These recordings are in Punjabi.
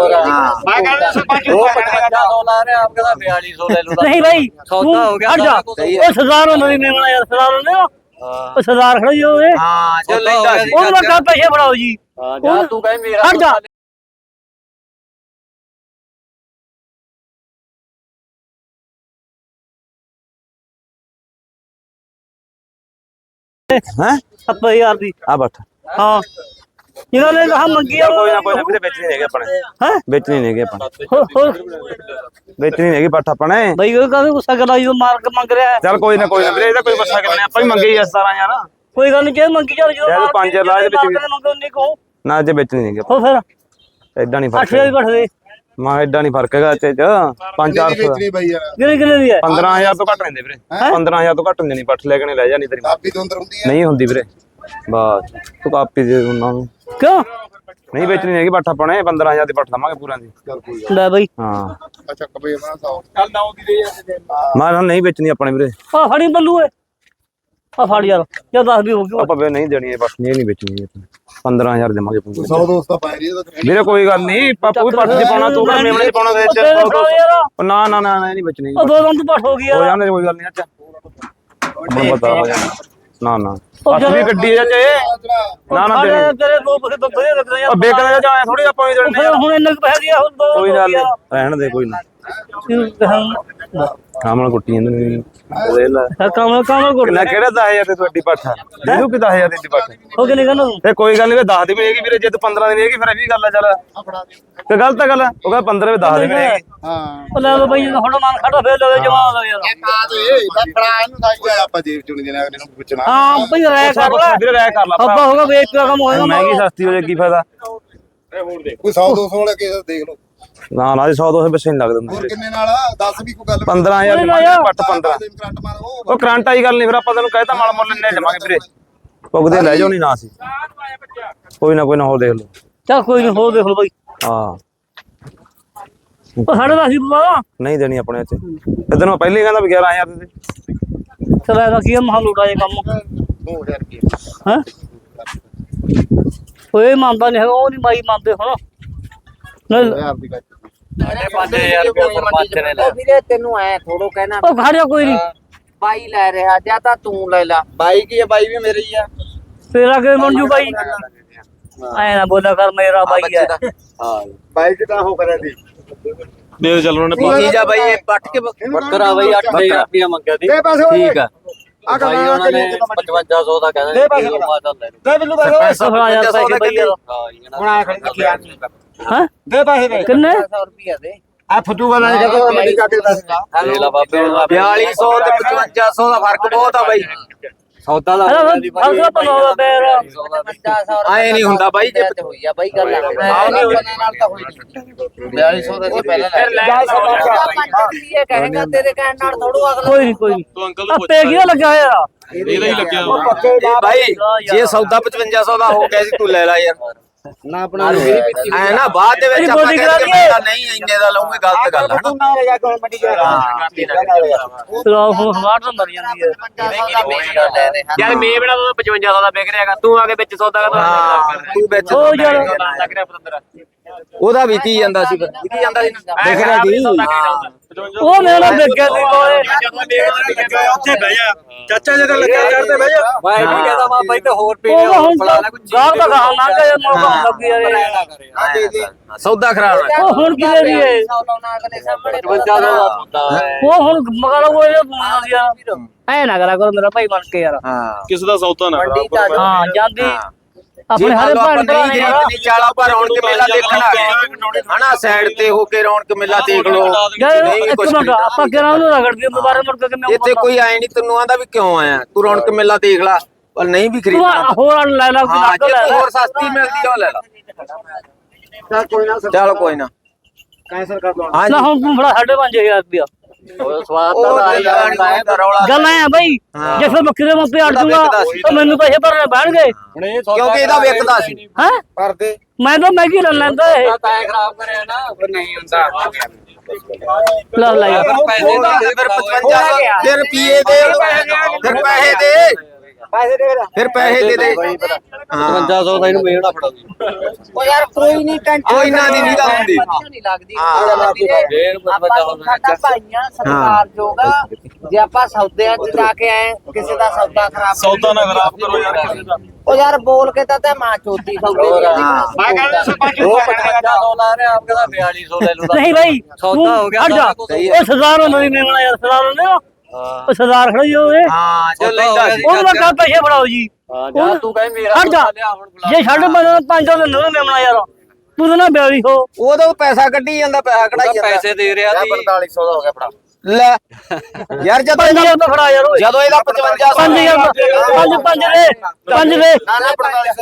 ਹੋਰ ਮੈਂ ਕਹਿੰਦਾ ਸਰਪੰਚ ਉਹ 5500 ਲਾ ਰਿਹਾ ਆਪ ਕਹਿੰਦਾ 4200 ਲੈ ਲੂਗਾ ਨਹੀਂ ਭਾਈ ਸੌਦਾ ਹੋ ਗਿਆ ਹਟ ਜਾ। ਸਾਰਾ ਕੁਛ ਸਹੀ ਹੈ। ਉਹ ਸਰਦਾਰ ਉਹਨਾਂ ਦੀ ਮੇਮਣਾ ਯਾਰ ਸਰਦਾਰ ਹੁੰਦੇ ਹੋ ਹਾਂ। ਉਹ ਸਰਦਾਰ ਖੜੀ ਹੋਵੇ ਹਾਂ ਜੋ ਸੌਦਾ ਲੈਂਦਾ ਹੋ ਸੀ ਗਿਆ ਉਹਨੂੰ ਕਾ ਪੈਸੇ ਫੜਾਓ ਜੀ। ਹਾਂ ਜਾ ਤੂੰ ਕਹੇ ਮੇਰਾ ਹਟ ਜਾ। ਹੈ? ਸੱਤ ਹਜ਼ਾਰ ਦੀ। ਆ ਬੱਠ। ਹਾਂ। ਜਿਹਨਾਂ ਨੇ ਕਹਾ ਮੰਗੀ ਆ ਕੋਈ ਨਾ ਕੋਈ ਨਾ ਵੀਰੇ ਵੇਚਣੀ ਨਹੀਂ ਹੈਗੇ ਆਪਣੇ। ਹੈ? ਵੇਚਣੀ ਨਹੀਂ ਹੈਗੇ ਆਪਾਂ। ਵੇਚਣੀ ਨਹੀਂ ਹੈਗੀ ਬੱਠ ਆਪਣੇ। ਬਈ ਉਹ ਕਾਹਦੇ ਗੁੱਸਾ ਕਰਦਾ ਜਦੋਂ ਮਾਰਕ ਮੰਗ ਰਿਹਾ ਚੱਲ ਕੋਈ ਨਾ ਕੋਈ ਨਾ ਵੀਰੇ ਇਹਦਾ ਕੋਈ ਗੁੱਸਾ ਕਰਨੇ ਆਪਾਂ ਵੀ ਮੰਗੇ ਹੀ ਆ 17 ਯਾਰ। ਕੋਈ ਗੱਲ ਨਹੀਂ ਜੇ ਮੰਗੀ ਚੱਲ ਜਦੋਂ ਯਾਰ ਪੰਜ ਦੇ ਵਿੱਚ। ਮੰਗੋ ਨਹੀਂ ਕਹੋ। ਨਾ ਜੇ ਵੇਚਣੀ ਨਹੀਂ ਹੈਗੀ ਹੋ ਫਿਰ? ਐਡਾ ਨਹੀਂ ਫ਼ਰਕ ਹਜ਼ਾਰ ਘੱਟ ਦੇ। ਮਾ ਐਡਾ ਨਹੀਂ ਫ਼ਰਕ ਹੈਗਾ ਇੱਥੇ ਚ। 5-400 ਵੇਚਣੀ ਬਈ ਯਾਰ? ਕਿੰਨੇ ਕਿੰਨੇ ਦੀ ਹੈ? 15000 ਤੋਂ ਘੱਟ ਨਹੀਂ ਵੀਰੇ। 15000 ਤੋਂ ਘੱਟ ਨਹੀਂ ਪੱਠ ਲੈ ਕੇ ਨਹੀਂ ਲੈ ਜਾਣੀ ਤੇਰੀ ਮਾਂ। ਕਾਪੀ ਤੋਂ ਅੰਦਰ ਹੁੰਦੀ ਹੈ। ਨਹੀਂ ਹੁੰਦੀ ਵੀਰੇ। ਬਸ ਤੂੰ ਕਾਪੀ ਦੇ ਉਹਨਾਂ ਨੂੰ। ਕਿਉਂ? ਨਹੀਂ ਵੇਚਣੀ ਹੈਗੀ ਪੱਠ ਆਪਣੇ 15000 ਦੀ ਪੱਠ ਲਵਾਂਗੇ ਪੂਰਾਂ ਦੀ। ਚੱਲ ਲੈ ਬਈ। ਹਾਂ। ਅੱਛਾ ਕਬੇ ਬਣਾ ਸਾਓ ਮੈਂ ਕਿਹਾ ਨਹੀਂ ਵੇਚਣੀ ਆਪਣੇ ਵੀਰੇ। ਆ ਫੜੀ ਬੱਲੂ ਏ ਆ ਫੜ ਯਾਰ ਜਾਂ 10 ਵੀ ਹੋ ਗਈ। ਆਪਾਂ ਵੇ ਨਹੀਂ ਦੇਣੀ ਇਹ ਪੱਠ ਨਹੀਂ ਇਹ ਨਹੀਂ ਵੇਚਣੀ ਇਹ 15000 ਦੇਵਾਂਗੇ ਪੂਰੇ 100 ਦੋਸਤਾਂ ਪਾਇ ਰਹੀ ਤਾਂ ਵੀਰੇ ਕੋਈ ਗੱਲ ਨਹੀਂ ਪਾਪੂ ਵੀ ਪੱਠ ਚ ਪਾਉਣਾ ਤੂੰ ਕਰ ਮੇਮਣੇ ਚ ਪਾਉਣਾ ਯਾਰ। ਉਹ ਨਾ ਨਾ ਨਾ ਨਾ, ਇਹ ਨਹੀਂ ਵੇਚਣੀ। ਉਹ ਦੋ ਦੰਦ ਪੱਟ ਹੋ ਗਈ ਹੋ ਯਾਰ ਜਾਂਦੇ ਕੋਈ ਗੱਲ ਨਹੀਂ ਅੱਛਾ। ਮੈਨੂੰ ਪਤਾ ਹੋ ਜਾਣਾ। ਨਾ ਨਾ। ਵੀ ਗੱਡੀ ਆ ਚਾਹੇ ਨਾ ਨਾ ਦੇਣੀ ਤੇਰੇ। ਦੋ ਪੈਸੇ ਤਾਂ ਵਧੀਆ ਲੱਗਦੇ ਯਾਰ ਉਹ ਵੇਚਣਾ ਜਾਂ ਥੋੜੀ ਆਪਾਂ ਵੀ ਦੇਣੇ ਫਿਰ ਹੁਣ ਇੰਨੇ ਪੈਸੇ ਦਿਆ ਹੁਣ ਦੋ ਕੋਈ ਗੱਲ ਨੀ, ਰਹਿਣ ਦੇ ਕੋਈ ਨਾ। ਕਾਮਲ ਕੁੱਟੀ ਜਾਂਦੇ ਨੇ। ਉਹਦੇ ਲੈ ਕਮਲ ਕਮਲ ਕੋਲ ਕਿੰਨਾ ਕਿਹੜਾ 10000 ਤੇ ਤੁਹਾਡੀ ਪੱਠ ਜਿਹਨੂੰ ਕਿ 10000 ਦੀ ਪੱਠ। ਹੋ ਨਹੀਂ ਕਹਿੰਦਾ ਤੇ ਕੋਈ ਗੱਲ ਨਹੀਂ 10 ਦੀ ਵੀ ਹੈਗੀ ਵੀਰੇ ਜੇ ਤੂੰ 15 ਦੀ ਨਹੀਂ ਹੈਗੀ ਫਿਰ ਇਹ ਵੀ ਗੱਲ ਆ ਚੱਲ। ਤੇ ਗਲਤ ਗੱਲ। ਆ ਉਹ ਕਹਿੰਦਾ 15 ਵੀ 10 ਦੀ ਵੀ ਹੈਗੀ ਹਾਂ। ਉਹ ਲੈ ਲਓ ਬਈ ਹੁਣ ਮਨ ਖੜਾ ਫੇਰ ਲਵੇ ਜਵਾਨ ਦਾ ਯਾਰ। ਤੇ ਤਾਂ ਦਾ ਆਪਾਂ ਜੇਬ ਚੁਣ ਜਣਾ ਅਗਲੇ ਨੂੰ ਪੁੱਛਣਾ। ਹਾਂ ਬਈ ਰਹਿ ਕਰ ਲੈ। ਵੀਰੇ ਰਹਿ ਕਰ ਲਾ ਅੱਬਾ ਹੋਗਾ ਵੇਚ ਕੇ ਕੰਮ ਹੋਏਗਾ ਮਹਿੰਗੀ ਸਸਤੀ ਹੋ ਜਾਏ ਕੀ ਫਾਇਦਾ? ਕੋਈ 100 200 ਵਾਲਾ ਕੇਸ ਦੇਖ ਲਓ। ਨਾ ਨਾ ਜੀ 100 200 ਪੈਸੇ ਨਹੀਂ ਲੱਗਦੇ ਹੋਰ ਕਿੰਨੇ ਨਾਲ 10 ਵੀ ਕੋਈ ਗੱਲ 15000 ਨਾ ਯਾਰ। ਪੱਟ 15 ਕਰੰਟ ਮਾਰ ਉਹ ਉਹ ਕਰੰਟ ਵਾਲੀ ਗੱਲ ਨਹੀਂ ਫਿਰ ਆਪਾਂ ਤੈਨੂੰ ਕਹਿਤਾ ਮਾਲ ਮੁੱਲ ਇੰਨੇ ਜਮਾਂਗੇ ਵੀਰੇ। ਪੁੱਗਦੇ ਲੈ ਜਾਓ ਨਹੀਂ ਨਾ ਸੀ ਕੋਈ ਨਾ ਕੋਈ ਨਾ ਹੋਰ ਦੇਖ ਲਓ। ਚੱਲ ਕੋਈ ਨਹੀਂ ਹੋਰ ਦੇਖ ਲਓ ਬਈ। ਹਾਂ। ਉਹ ਸਾਡੇ ਦਾ ਸੀ ਬਾਬਾ ਨਹੀਂ ਦੇਣੀ ਆਪਣੇ ਇੱਥੇ। ਇਧਰ ਮੈਂ ਪਹਿਲੇ ਹੀ ਕਹਿੰਦਾ ਵੀ 11000 ਦੇ ਦੇ। ਚਲ ਇਹਦਾ ਕੀ ਮਹਾਂ ਲੁੱਟਾ ਇਹ ਕੰਮ। 2000 ਰੁਪਏ ਹੈ? ਓਏ ਮੰਨਦਾ ਨਹੀਂ ਹੈਗਾ ਉਹ ਨਹੀਂ ਬਾਈ ਮੰਨਦੇ ਹੁਣ। ਨਹੀਂ 1000 ਦੀ ਗੱਲ 5000 ਰੁਪਏ ਸਰਪੰਚ ਨੇ ਲੈ ਵੀਰੇ ਤੈਨੂੰ ਐ ਥੋੜੋ ਕਹਿਣਾ। ਉਹ ਖੜਿਆ ਕੋਈ ਨਹੀਂ ਬਾਈ ਲੈ ਰਿਹਾ ਜਾਂ ਤਾਂ ਤੂੰ ਲੈ ਲਾ। ਬਾਈ ਕੀ ਹੈ? ਬਾਈ ਵੀ ਮੇਰੀ ਹੀ ਆ। ਤੇਰਾ ਕਿਵੇਂ ਮੰਜੂ ਬਾਈ? ਐ ਨਾ ਬੋਲਿਆ ਕਰ ਮੇਰਾ ਬਾਈ ਹੈ। ਹਾਂ ਬਾਈ ਕਿਤਾ ਹੋ ਕਰਿਆ ਦੀ ਦੇ ਚੱਲ ਉਹਨੇ ਕੀ ਜਾ ਬਾਈ ਇਹ ਪੱਟ ਕੇ ਬੱਕਰਾ ਬਾਈ 8000 ਰੁਪਏ ਮੰਗਿਆ ਦੀ ਪੈਸੇ ਠੀਕ ਆ। ਆ ਕਰਾ ਉਹਨਾਂ ਨੇ 5500 ਦਾ ਕਹਿੰਦੇ ਦੇ ਪੈਸੇ ਦੇ ਬਿੱਲੂ ਪੈਸੇ। ਸਫਰਾ ਯਾਰ ਪੈਸੇ ਬਈ ਯਾਰ ਹੁਣ ਆ ਖੜੀ ਰੱਖਿਆ ਹੈ? ਦੇ ਪੈਸੇ ਦੇ। ਕਿੰਨੇ? 100 ਰੁਪਿਆ ਦੇ। ਆ ਫੁੱਟੂ ਵਾਲਾ ਨਹੀਂ ਕਹਿੰਦਾ ਮੰਡੀ ਜਾ ਕੇ ਪੈਸੇ ਦੇ ਲਾ ਬਾਬੇ 4200 ਤੇ 5500 ਦਾ ਫ਼ਰਕ ਬਹੁਤ ਆ ਬਾਈ। ਸੌਦਾ ਦਾ। ਹਲਾ ਹਲਾ ਬਣਾਉਂਦਾ ਪੈਰ। 5500 ਆਏ ਨਹੀਂ ਹੁੰਦਾ ਬਾਈ ਜੇ ਤੇ ਹੋਈ ਆ ਬਾਈ ਗੱਲ ਆ। ਨਹੀਂ ਨਾਲ ਤਾਂ ਹੋਈ ਨਹੀਂ। 4200 ਦਾ ਸੀ ਪਹਿਲਾਂ ਜਾ ਇਹ ਕਹੇਗਾ ਤੇਰੇ ਕਹਿਣ ਨਾਲ ਥੋੜੋ ਅਗਲਾ। ਕੋਈ ਨਹੀਂ ਕੋਈ ਨਹੀਂ। ਆਪੇ ਕੀ ਲੱਗਾ ਯਾਰ ਇਹਦਾ ਹੀ ਲੱਗਿਆ ਇਹ ਬਾਈ ਜੇ ਸੌਦਾ 5500 ਦਾ ਹੋ ਗਿਆ ਸੀ ਤੂੰ ਲੈ ਲੈ ਯਾਰ। ਨਾ ਆਪਣਾ ਐ ਨਾ ਬਾਅਦ ਦੇ ਵਿੱਚ ਆਪਾਂ ਕਹਿੰਦੇ। ਮੈਂ ਨਹੀਂ ਇੰਨੇ ਦਾ ਲਵਾਂਗੇ ਗਲਤ ਗੱਲ ਆ ਨਾ ਨਾ ਜਾ ਕੇ ਮੰਡੀ ਜਾ ਹਵਾਰ ਤਾਂ ਮਰ ਜਾਂਦੀ ਹੈ ਯਾਰ ਮੇਵੜਾ ਤਾਂ 5500 ਦਾ ਵਿਕ ਰਿਹਾਗਾ ਤੂੰ ਆ ਕੇ ਵਿੱਚ ਸੌਦਾ ਕਰ ਤੂੰ ਵਿੱਚ ਉਹ ਯਾਰ ਲੱਗ ਰਿਹਾ ਪਤੰਦਰ ਉਹਦਾ ਵੀ ਕੀ ਜਾਂਦਾ ਸੀ। ਫਿਰ ਕੀ ਜਾਂਦਾ ਸੀ। ਦੇਖ ਰਿਹਾ ਜੀ ਉਹ ਮੇਰਾ ਦੇਖਿਆ ਸੀ ਕੋਏ ਉੱਥੇ ਬਹਿ ਜਾ। ਚਾਚਾ ਜਦੋਂ ਲੱਗਿਆ ਯਾਰ ਤੇ ਬਹਿ ਜਾ। ਮੈਂ ਨਹੀਂ ਕਹਦਾ ਮੈਂ ਬਾਈ ਤੇ ਹੋਰ ਪੀ ਉਹ ਹੁਣ ਗਾਲ ਦਾ ਖਾਣ ਨਾ ਕਿ ਮੌਕਾ ਲੱਗ ਯਾਰ ਸੌਦਾ ਖਰਾਬ ਹੈ ਉਹ ਹੁਣ ਕਿਲੇ ਦੀ ਹੈ ਲਾਉਣਾ ਅਗਲੇ ਸਾਹਮਣੇ 5500 ਦਾ ਸੌਦਾ ਹੈ। ਉਹ ਹੁਣ ਮਗਾ ਲੋ ਇਹ ਬੋਲਣਾ ਸੀ ਯਾਰ ਐ ਨਾ ਕਰਾ ਕਰੋ ਮੇਰਾ ਭਾਈ ਬਣ ਕੇ ਯਾਰ। ਹਾਂ। ਕਿਸ ਦਾ ਸੌਦਾ ਨਾ ਹਾਂ ਜਾਂਦੀ ਆਪਣੇ ਹਰੇ ਭੈਣ ਭਰਾ ਨਹੀਂ ਨੇ ਨਹੀਂ ਚਾਲਾ ਪਰ ਰੌਣਕ ਮੇਲਾ ਦੇਖਣ ਆ ਗਏ। ਹਨਾ ਸਾਈਡ ਤੇ ਹੋ ਕੇ ਰੌਣਕ ਮੇਲਾ ਦੇਖ ਨਹੀਂ ਇੱਕ ਕੁਛ ਮਿੰਟ ਆਪਾਂ ਕਿਹਨਾਂ ਨੂੰ ਰਗੜਦੀ ਦੁਬਾਰਾ ਮੁੜ ਕੇ ਕਿਵੇਂ ਇੱਥੇ ਕੋਈ ਆਏ ਨਹੀਂ ਤੈਨੂੰ ਆਂਦਾ ਵੀ ਕਿਉਂ ਆਇਆ? ਤੂੰ ਰੌਣਕ ਮੇਲਾ ਦੇਖ ਲੈ। ਪਰ ਨਹੀਂ ਵੀ ਤੂੰ ਖਰੀਦਣਾ ਹੋਰ ਲੈ ਲਾ ਕੋਈ ਹਾਂ ਲੱਗ ਜੇ ਲੈ ਤੂੰ ਲਾ। ਹੋਰ ਸਸਤੀ ਮਿਲਦੀ ਆ ਉਹ ਲੈ ਲੈ। ਕੋਈ ਨਾ ਚਲ ਕੋਈ ਨਾ। ਕੈਂਸਲ ਕਰ ਦੋ ਨਾ ਹੁਣ ਤੂੰ ਫੜਾ 5500 ਰੁਪਿਆ ਸਵਾਦ ਤਾਂ ਆ ਜਾਂਦਾ ਦਾ ਰੌਲਾ ਗੱਲ ਐ ਬਈ ਹਾਂ। ਜੇ ਫਿਰ ਬੱਕਰੇ ਮੋਪੇ ਅੜ ਇਹਦਾ ਜੂਗਾ ਵਿਕਦਾ ਸੀ। ਤਾਂ ਮੈਨੂੰ ਪੈਸੇ ਭਰਨੇ ਪੈਣਗੇ ਕਿਉਂਕਿ ਇਹਦਾ ਵਿਕਦਾ ਸੀ। ਹੈ? ਕਰਦੇ ਮੈਂ ਤਾਂ ਮੈਗੀ ਲੈ ਲੈਂਦਾ ਇਹ। ਤਾਂ ਖਰਾਬ ਕਰਿਆ ਨਾ ਫਿਰ ਨਹੀਂ ਹੁੰਦਾ। ਲੈ ਲੈ ਯਾਰ। ਪੈਸੇ ਦਾ ਫਿਰ 55 ਫਿਰ ਰੁਪਏ ਦੇ। ਫਿਰ ਪੈਸੇ ਦੇ। ਪੈਸੇ ਦੇ ਫਿਰ ਪੈਸੇ ਦੇ ਦੇ। ਹਾਂ। 5500 ਦਾ ਇਹਨੂੰ ਨਾ ਫੜਾ ਉਹ ਯਾਰ ਕੋਈ ਨਹੀਂ ਟੈਨਸ਼ਨ ਕੋਈ ਨਾ ਦੀ ਨਹੀਂ ਤਾਂ ਹੁੰਦੀ ਨਹੀਂ ਲੱਗਦੀ। ਹਾਂ। ਵੀਰੇ, ਆਪਾਂ ਨੂੰ ਸਾਡਾ ਭਾਈਆਂ ਸਰਕਾਰ ਜੋਗਾ ਜੇ ਆਪਾਂ ਸੌਦਿਆਂ 'ਚ ਜਾ ਕੇ ਆਏ ਕਿਸੇ ਦਾ ਸੌਦਾ ਖਰਾਬ ਸੌਦਾ ਨਾ ਖਰਾਬ ਕਰੋ ਯਾਰ ਕਿਸੇ ਦਾ। ਉਹ ਯਾਰ ਬੋਲ ਕੇ ਤਾਂ ਤੇ ਮਾਂ ਚੋਤੀ ਸੌਦੇ ਦੀ। ਮੈਂ ਕਹਿੰਦਾ ਸਰਪੰਚ ਉਹ 5500 ਲਾ ਰਿਹਾ ਆਪ ਕਹਿੰਦਾ 4200 ਲੈ ਲੂ ਨਹੀਂ ਭਾਈ ਸੌਦਾ ਹੋ ਗਿਆ ਹਟ ਜਾ। ਉਹ ਸਰਦਾਰ ਉਹਨਾਂ ਦੀ ਮੇਮਣਾ ਯਾਰ ਸਰਦਾਰ ਨੇ ਉਹ ਸਰਦਾਰ ਖੜੀ ਹੋਵੇ ਹਾਂ ਜੋ ਲੈਂਦਾ ਸੀ। ਉਹਨੂੰ ਮੈਂ ਕਹਾਂ ਪੈਸੇ ਫੜਾਓ ਜੀ। ਹਾਂ ਜਾ ਤੂੰ ਕਹੇ ਮੇਰਾ ਹਟ ਜਾ। ਸੌਦਾ ਲਿਆ ਹੁਣ ਬੁਲਾ ਜੇ ਛੱਡ ਬੰਦਾ ਪੰਜ ਸੌ ਦੇ ਨਵੇਂ ਮੇਮਣਾ ਯਾਰ। ਤੂੰ ਤਾਂ ਨਾ ਬਿਆਰੀ ਹੋ ਉਦੋਂ ਪੈਸਾ ਕੱਢੀ ਜਾਂਦਾ ਪੈਸਾ ਕਢਾਈ ਜਾਂਦਾ। ਪੈਸੇ ਦੇ ਰਿਹਾ ਸੀ। 4500 ਦਾ ਹੋ ਗਿਆ ਫੜਾ। ਲੈ। ਯਾਰ ਜਦੋਂ ਹਜ਼ਾਰ ਤਾਂ ਫੜਾ ਯਾਰ ਓਏ। ਜਦੋਂ ਇਹਦਾ 55 ਪੰਜ ਪੰਜ ਪੰਜ ਦੇ ਪੰਜ ਦੇ।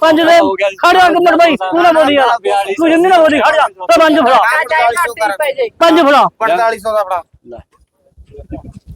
ਪੰਜ ਦੇ। ਖੜ ਜਾ ਮਿੰਟ ਬਾਈ ਤੂੰ ਨਾ ਬੋਲੀ ਯਾਰ। ਤੂੰ ਜਿੰਨੀ ਨਾ ਬੋਲੀ ਖੜ ਜਾ। ਤੇ ਪੰਜ ਫੜਾ। ਪੰਜ ਫੜਾ। 4500 ਦਾ ਫੜਾ।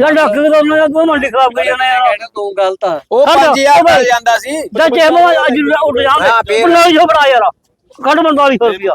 ਯਾਰ ਡਾਕਟਰ ਦੇ ਉਹਨਾਂ ਦਾ ਦੋ ਮੰਡੀ ਖਰਾਬ ਕਰੀ ਜਾਣਾ ਯਾਰ। ਕਹਿਣਾ ਤੂੰ ਗਲਤ ਆ। ਉਹ ਹਟ ਜਾ, 5000 ਉਹ ਮਿਲ ਬਾਈ। ਜਾਂਦਾ ਸੀ। ਜਾਂ ਚੇਮੋ ਅੱਜ ਉੱਡ ਹਾਂ, ਜਾਵੇ ਫੇਰ। ਜੋ ਫੜਾ ਯਾਰ। ਕੱਢ 4500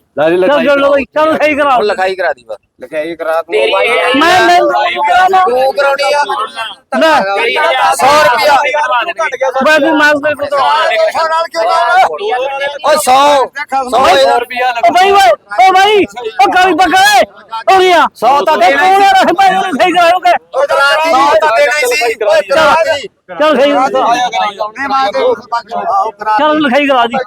ਲਾਰੀ ਚੱਲ ਲਖਾਈ ਚਲੋ ਬਾਈ, ਚਲੋ ਸਹੀ ਕਰਾਓ। ਹੁਣ ਲਿਖਾਈ ਕਰਾ ਦੀ ਬਸ ਲਿਖਾਈ ਕਰਾ ਤੂੰ ਮੈਂ ਮੈਂ ਕਰਾਣਾ ਤੂੰ ਕਰਾਉਣੀ ਆ। ਲੈ 100 ਰੁਪਿਆ ਮੈਂ ਤੂੰ ਮੈਂ ਤੇ ਕੋ ਨਾਲ ਕਿਉਂ ਓ 100 100 ਇਹਦਾ। ਰੁਪਿਆ ਓ ਭਾਈ ਓਏ ਓ ਭਾਈ ਓ ਕਾਲੀ ਪਕਾਏ ਓ ਰਿਆ ਸੌ ਤਾਂ ਹੀ ਕੋਣ ਰਹਿ ਭਾਈ ਉਹਨੇ ਸਹੀ ਕਰਾਓਗੇ ਓ ਕਰਾਤੀ ਸੌ ਤਾਂ ਦੇਣਾ ਹੀ ਸੀ। ਓਏ ਕਰਾਤੀ ਚੱਲ ਸਹੀ ਚੱਲ ਲਿਖਾਈ ਕਰਾ ਦੀ।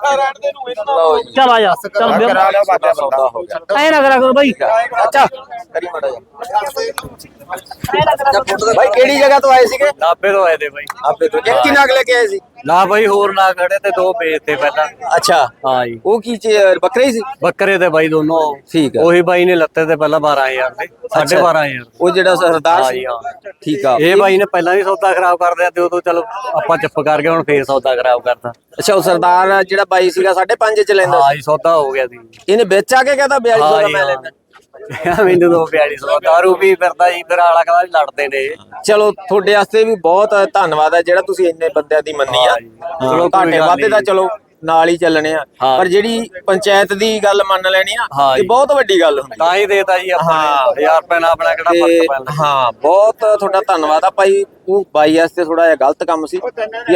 ਜੀ ਚੱਲ ਆ ਜਾ। ਚੱਲ ਫਿਰ ਕਰਾ ਲਿਆ ਬਾਬਾ ਸੌਦਾ ਹੋ ਗਿਆ। ਐ ਨਾ ਕਰਾ ਕਰੋ ਭਾਈ ਅੱਛਾ। ਕਰੀ ਮੜਾ ਭਾਈ ਕਿਹੜੀ ਜਗ੍ਹਾ ਤੋਂ ਆਏ ਸੀਗੇ? ਨਾਬੇ ਤੋਂ ਆਏ ਦੇ ਬਾਈ। ਆਪੇ ਤੋਂ। ਇੱਕ ਹੀ ਨਗ ਲੈ ਕੇ ਆਏ ਸੀ? ਨਾ ਬਾਈ ਹੋਰ ਨਾ ਖੜੇ ਤੇ ਦੋ ਵੇਚਤੇ ਪਹਿਲਾਂ। ਅੱਛਾ। ਹਾਂ ਜੀ। ਉਹ ਕੀ ਚੀਜ਼ ਬੱਕਰੇ ਹੀ ਸੀ? ਬੱਕਰੇ ਤੇ ਬਾਈ ਦੋਨੋਂ। ਠੀਕ ਆ। ਉਹੀ ਬਾਈ ਨੇ ਲੱਤੇ ਤੇ ਪਹਿਲਾਂ 12000 ਦੇ। 12500 ਉਹ ਜਿਹੜਾ ਸਰਦਾਰ ਹਾਂ ਸੀ? ਜੀ ਹਾਂ। ਠੀਕ ਆ। ਇਹ ਬਾਈ ਨੇ ਪਹਿਲਾਂ ਵੀ ਸੌਦਾ ਖਰਾਬ ਕਰ ਦਿਆ ਤੇ ਉਦੋਂ ਚਲੋ ਆਪਾਂ ਚੁੱਪ ਕਰ ਗਏ ਹੁਣ ਫੇਰ ਸੌਦਾ ਖਰਾਬ ਕਰਤਾ। ਅੱਛਾ ਉਹ ਸਰਦਾਰ ਜਿਹੜਾ ਬਾਈ ਸੀਗਾ 5.5 ਚ ਲੈਂਦਾ ਹਾਂ ਜੀ ਸੌਦਾ ਹੋ ਗਿਆ ਸੀ। ਇਹਨੇ ਵਿੱਚ ਆ ਕੇ ਕਹਿੰਦਾ 4200 ਦਾ ਮੈਂ ਜੀ, ਲੈਂਦਾ। ਮੈਨੂੰ ਦੋ 4200 ਦਾਰੂ ਵੀ ਫਿਰਦਾ ਜੀ ਫਿਰ ਆਲਾ ਕਹਿੰਦਾ ਵੀ ਲੜਦੇ ਨੇ। ਚਲੋ ਤੁਹਾਡੇ ਵਾਸਤੇ ਵੀ ਬਹੁਤ ਧੰਨਵਾਦ ਹੈ ਜਿਹੜਾ ਤੁਸੀਂ ਇੰਨੇ ਬੰਦਿਆਂ ਦੀ ਮੰਨੀ ਆ। ਹਾਂ ਜੀ। ਹਾਂ, ਚਲੋ ਕੋਈ ਤੁਹਾਡੇ ਗੱਲ ਵਾਅਦੇ ਤਾਂ ਨਹੀਂ। ਚਲੋ ਨਾਲ ਹੀ ਚੱਲਣੇ ਆ। ਹਾਂ। ਪਰ ਜਿਹੜੀ ਪੰਚਾਇਤ ਦੀ ਗੱਲ ਮੰਨ ਲੈਣੀ ਆ ਹਾਂ ਇਹ ਜੀ। ਬਹੁਤ ਵੱਡੀ ਗੱਲ ਹੁੰਦੀ ਤਾਂ ਹੀ ਦੇਤਾ ਜੀ ਆਪਾਂ ਹਾਂ। ਨੇ 1000 ਰੁਪਏ ਨਾਲ ਆਪਣਾ ਕਿਹੜਾ ਤੇ ਫ਼ਰਕ ਪੈਂਦਾ। ਹਾਂ ਬਹੁਤ ਤੁਹਾਡਾ ਧੰਨਵਾਦ ਆ ਭਾਈ। ਉਹ ਬਾਈ ਵਾਸਤੇ ਥੋੜਾ ਜਿਹਾ ਗਲਤ ਕੰਮ ਸੀ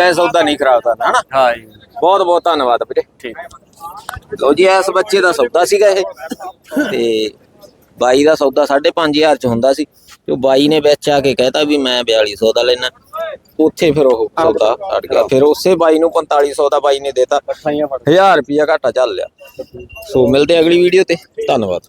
ਐ ਸੌਦਾ ਨਹੀਂ ਖਰਾਬ ਕਰਨਾ ਹਨਾ? ਹਾਂ ਜੀ। ਬਹੁਤ ਬਹੁਤ ਧੰਨਵਾਦ ਵੀਰੇ। ਠੀਕ। ਲੋ ਜੀ ਇਸ ਬੱਚੇ ਦਾ ਸੌਦਾ ਸੀਗਾ ਇਹ। ਤੇ ਬਾਈ ਦਾ ਸੌਦਾ 5500 ਚ ਹੁੰਦਾ ਸੀ ਤੇ ਉਹ ਬਾਈ ਨੇ ਵਿੱਚ ਆ ਕੇ ਕਹਿਤਾ ਵੀ ਮੈਂ 4200 ਦਾ ਲੈਣਾ ਉੱਥੇ ਫਿਰ ਉਹ ਸੌਦਾ ਅੜ ਗਿਆ। ਫਿਰ ਉਸੇ ਬਾਈ ਨੂੰ 4500 ਦਾ ਬਾਈ ਨੇ ਦੇਤਾ। 1000 ਰੁਪਿਆ ਘਾਟਾ ਚੱਲ ਲਿਆ ਸੋ ਮਿਲਦੇ ਅਗਲੀ ਵੀਡੀਓ ਤੇ। ਧੰਨਵਾਦ।